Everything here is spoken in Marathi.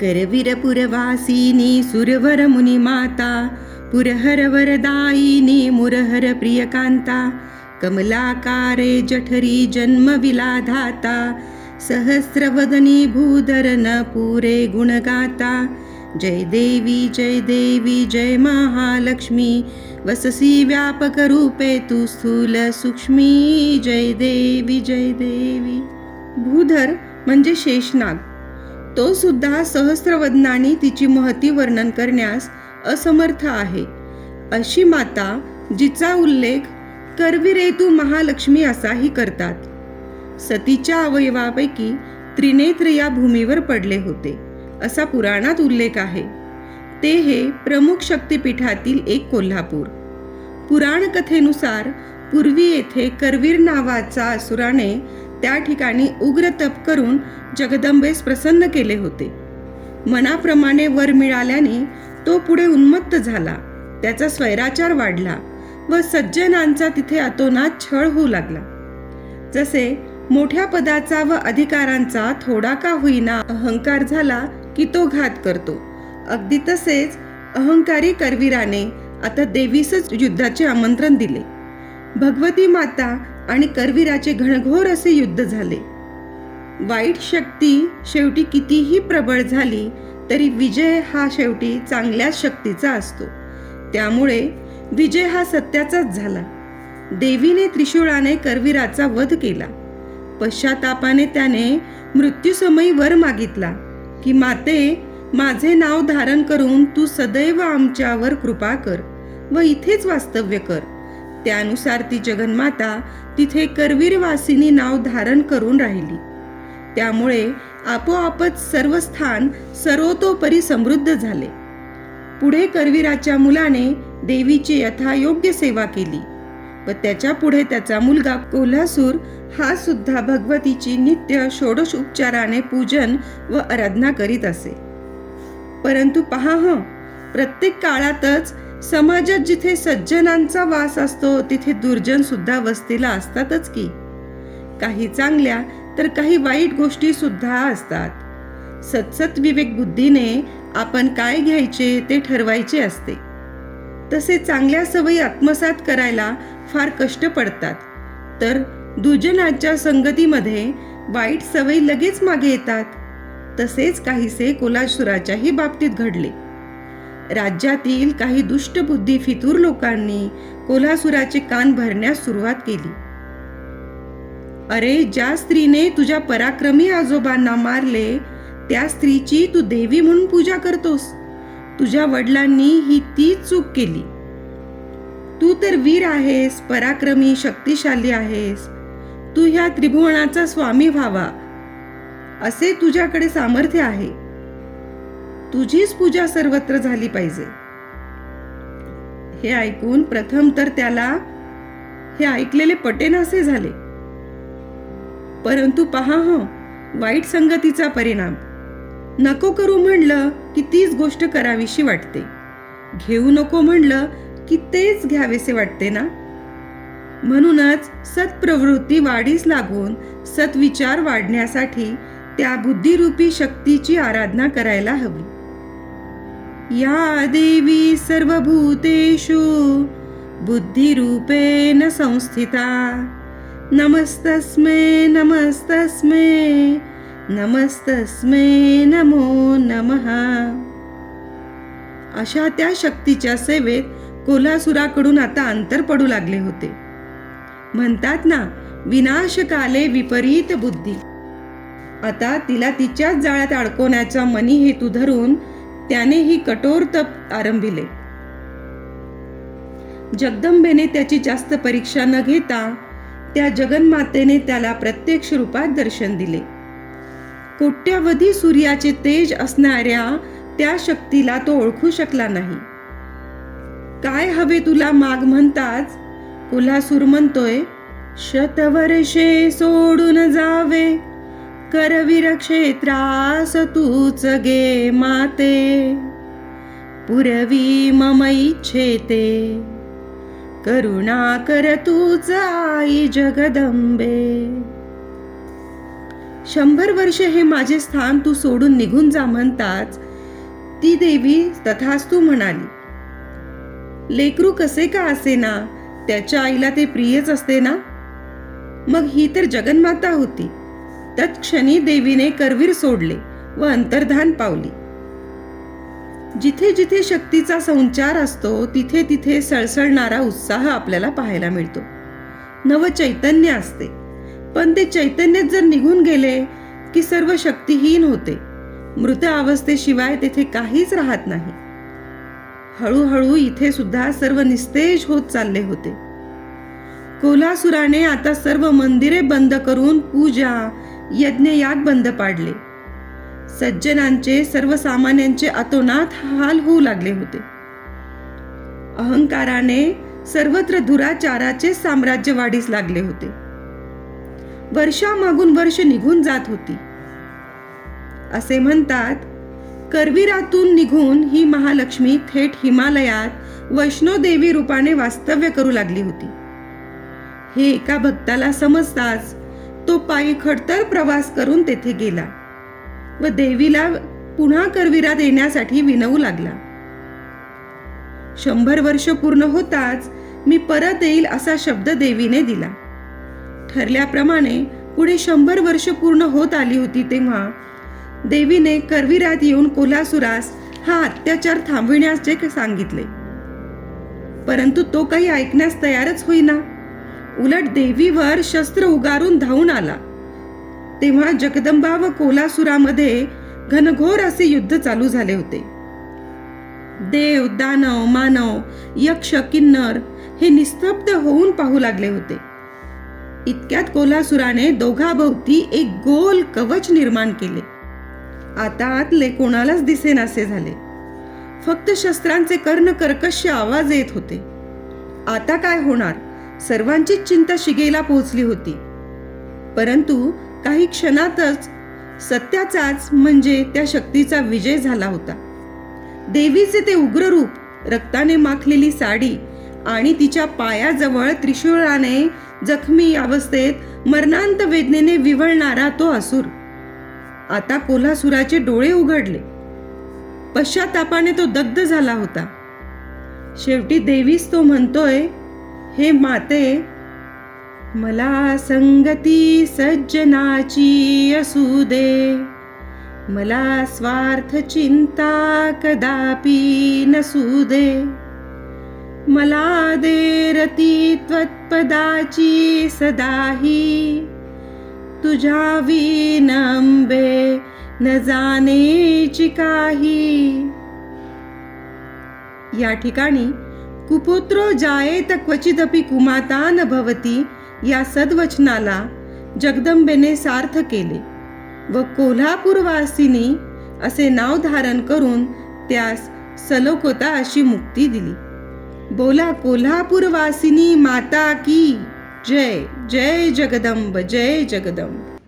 करवीरपुरवासिनी सुरवर पुरहरवरदायिनी मुरहर प्रियकांता कमलाकारे जठरी जन्मविलाधाता सहस्रवदनी भूधरन पुरे गुणगाता जय देवी जय देवी जय महालक्ष्मी वससी व्यापक रूपे तू स्थूल सूक्ष्मी जय देवी जय देवी. भूधर म्हणजे शेषनाग. तो सुद्धा सहस्त्रवदनाने तिची महती वर्णन करण्यास असमर्थ आहे. अशी माता जिचा उल्लेख करविरेतू महालक्ष्मी असाही करतात. सतीच्या अवयवापैकी त्रिनेत्र या भूमीवर पडले होते असा पुराणात उल्लेख आहे. ते हे प्रमुख शक्तिपीठातील एक कोल्हापूर. पुराण कथेनुसार पूर्वी येथे करवीर नावाचा असुराने त्या ठिकाणी उग्र तप करून जगदंबेस प्रसन्न केले होते. मनाप्रमाणे वर मिळाल्याने तो पुढे उन्मत्त झाला. त्याचा स्वैराचार वाढला व सज्जनांचा तिथे अतोनात छळ होऊ लागला. जसे मोठ्या पदाचा व अधिकारांचा थोडा का होईना अहंकार झाला की तो घात करतो. अगदी तसेच अहंकारी करवीराने आता देवीसच युद्धाचे आमंत्रण दिले. भगवती माता आणि करवीराचे घणघोर असे युद्ध झाले. वाईट शक्ती शेवटी कितीही प्रबळ झाली तरी विजय हा शेवटी चांगल्याच शक्तीचा असतो. त्यामुळे विजय हा सत्याचाच झाला. देवीने त्रिशूळाने करवीराचा वध केला. पश्चातापाने त्याने मृत्यूसमयी वर मागितला की माते माझे नाव धारण करून तू सदैव आमच्यावर कृपा कर व इथेच वास्तव्य कर. त्यानुसार ती जगन्माता तिथे करवीरवासिनी नाव धारण करून राहिली. त्यामुळे आपोआपच सर्व स्थान सर्वतोपरी समृद्ध झाले. पुढे करवीराच्या मुलाने देवीची यथायोग्य सेवा केली व त्याच्या पुढे त्याचा मुलगा कोल्हासूर हा सुद्धा भगवतीची नित्य षोडश उपचाराने पूजन व आराधना करीत असे. परंतु पहा हं प्रत्येक काळातच समाजात जिथे सज्जनांचा वास असतो तिथे दुर्जन सुद्धा वस्तीला असतातच की. काही चांगल्या तर काही वाईट गोष्टी सुद्धा असतात. सतसत विवेक बुद्धीने आपण काय घ्यायचे ते ठरवायचे असते. तसे चांगल्या सवयी आत्मसात करायला फार कष्ट पडतात. तर दुर्जनाच्या संगतीमध्ये वाईट सवयी लगेच मागे येतात. तसेच काहीसे कोलासुराच्याही बाबतीत घडले. राज्यातील काही दुष्टबुद्धी फितूर लोकांनी कोल्हासुराचे कान भरण्यास सुरुवात केली. अरे ज्या स्त्रीने तुझ्या पराक्रमी आजोबांना मारले त्या स्त्रीची तू देवी म्हणून पूजा करतोस. तुझ्या वडिलांनी ही तीच चूक केली. तू तर वीर आहेस पराक्रमी शक्तिशाली आहेस. तू ह्या त्रिभुवनाचा स्वामी व्हावा. असे तुझ्याकडे सामर्थ्य आहे. तुझीच पूजा सर्वत्र झाली पाहिजे. हे ऐकून प्रथम तर त्याला हे ऐकलेले पटेनासे झाले. परंतु पहा हं वाईट संगतीचा परिणाम. नको करू म्हणलं की तीच गोष्ट करावीशी वाटते. घेऊ नको म्हणलं की तेच घ्यावेसे वाटते ना? म्हणूनच सत्प्रवृत्ती वाढीस लागून सत्विचार वाढण्यासाठी त्या बुद्धिरूपी शक्तीची आराधना करायला हवी. या देवी सर्वभूतेषु बुद्धिरूपेण संस्थिता। नमस्तस्मे नमस्तस्मे नमस्तस्मे नमो नमः। अशा त्या शक्तीच्या सेवेत कोल्हासुराकडून आता अंतर पडू लागले होते. म्हणतात ना विनाशकाले विपरीत बुद्धी. आता तिला तिच्याच जाळ्यात अडकवण्याचा मनी हेतू धरून त्याने ही कठोर तप आरंभिले. जगदंबेने त्याची जास्त परीक्षा न घेता त्या जगन्मातेने त्याला प्रत्यक्ष रूपात दर्शन दिले. कोट्यावधी सूर्याचे तेज असणाऱ्या त्या शक्तीला तो ओळखू शकला नाही. काय हवे तुला माग म्हणताच? कोल्हासूर म्हणतोय शतवर्षे सोडून जावे. करवीर क्षेत्रास तूच गे माते. पुरवी मम इच्छेते. करुणा कर तूच आई जगदंबे. शंभर वर्ष हे माझे स्थान तू सोडून निघून जा म्हणताच ती देवी तथास्तू म्हणाली लेकरू कसे का असेना त्याच्या आईला ते प्रियच असते ना? मग ही तर जगन्माता होती. तत्क्षणी देवीने करवीर सोडले व अंतर्धान पावली. जिथे जिथे शक्तीचा संचार असतो तिथे तिथे सळसळणारा उत्साह आपल्याला पाहायला मिळतो. नव चैतन्य असते. पण ते चैतन्य जर निघून गेले की सर्व शक्तीहीन होते. मृत अवस्थेशिवाय तेथे काहीच राहत नाही. हळूहळू इथे सुद्धा सर्व निस्तेज होत चालले होते. कोल्हासुराने आता सर्व मंदिरे बंद करून पूजा यज्ञयाग बंद पाडले. सज्जनांचे सर्वसामान्यांचे अतोनात हाल होऊ लागले होते. अहंकाराने सर्वत्र दुराचाराचे साम्राज्य वाढीस लागले होते. वर्षामागून वर्ष निघून जात होती. असे म्हणतात करवीरातून निघून ही महालक्ष्मी थेट हिमालयात वैष्णोदेवी रूपाने वास्तव्य करू लागली होती. हे एका भक्ताला समजताच तो पायी खडतर प्रवास करून तेथे गेला व देवीला पुन्हा करविरात येण्यासाठी विनवू लागला. शंभर वर्ष पूर्ण होताच मी परत येईल असा शब्द देवीने दिला. ठरल्याप्रमाणे पुढे शंभर वर्ष पूर्ण होत आली होती तेव्हा देवीने करवीरात येऊन कोल्हासुरास हा अत्याचार थांबविण्याचे सांगितले. परंतु तो काही ऐकण्यास तयारच होईना. उलट देवीवर शस्त्र उगारून धावून आला. तेव्हा जगदंबा व कोल्हासुरामध्ये घनघोर असे युद्ध चालू झाले होते. देव दानव मानव यक्ष किन्नर हे निस्तब्ध होऊन पाहू लागले होते. इतक्यात कोल्हासुराने दोघाभोवती एक गोल कवच निर्माण केले. आता आतले कोणालाच दिसेनासे झाले. फक्त शस्त्रांचे कर्ण कर्कश आवाज येत होते. आता काय होणार? सर्वांचीच चिंता शिगेला पोहोचली होती. परंतु काही क्षणातच सत्याचाच म्हणजे त्या शक्तीचा विजय झाला होता. देवीचे ते उग्र रूप रक्ताने माखलेली साडी आणि तिच्या पायाजवळ त्रिशूळाने जखमी अवस्थेत मरणांत वेदनेने विवळणारा तो असुर. आता कोल्हासुराचे डोळे उघडले. पश्चातापाने तो दग्ध झाला होता. शेवटी देवीस तो म्हणतोय हे माते मला संगती सज्जनाची असू दे. मला स्वार्थ चिंता कदापि नसू दे. मला दे रती त्वत्पदाची सदाही. तुझ्या विनंबे न जाणेची काही. या ठिकाणी कुपुत्रो जायेत क्वचिदपि कुमाता न भवती या सद्वचनाला जगदंबेने सार्थ केले व कोल्हापूरवासिनी असे नाव धारण करून त्यास सलोकोता अशी मुक्ती दिली. बोला कोल्हापूरवासिनी माता की जय जय जगदंब जय जगदंब.